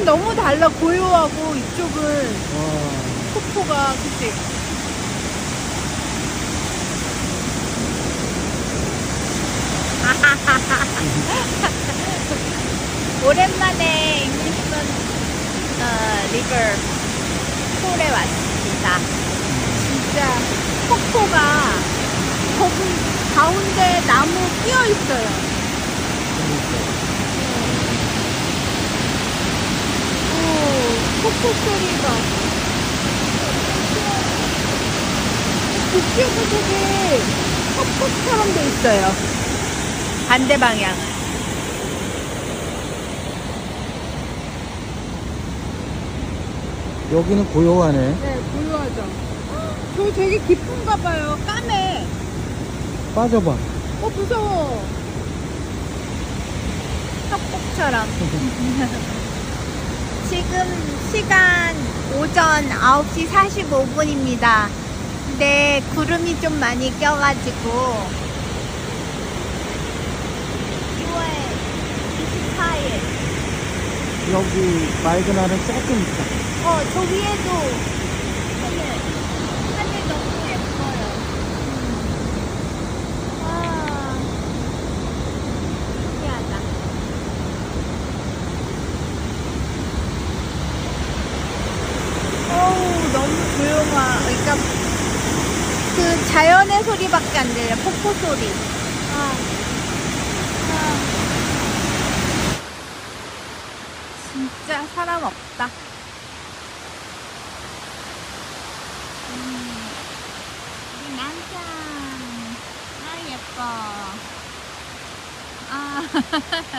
뒤쪽은 너무 달라 고요하고 이쪽은 폭포가 그치? 오랜만에 잉글리시먼 어, 리버 폴에 왔습니다. 진짜 폭포가 거기 가운데 나무 끼어 있어요. 오, 폭포 소리가. 북쪽도 되게 폭포처럼 돼 있어요. 반대 방향. 여기는 고요하네. 네, 고요하죠. 저 되게 깊은가 봐요. 까매. 빠져봐. 어, 무서워. 협곡처럼. 지금 시간 오전 9시 45분입니다. 근데 구름이 좀 많이 껴가지고 6월 28일. 여기 맑은 하늘 조금 있다. 어, 저 위에도 하늘, 하늘 너무 예뻐요. 음. 와, 신기하다. 어우, 너무 조용하, 그러니까 그 자연의 소리밖에 안 들려, 폭포 소리. 아, 아. 진짜 사람 없다. 음, 우리 남편. 아, 예뻐. 아,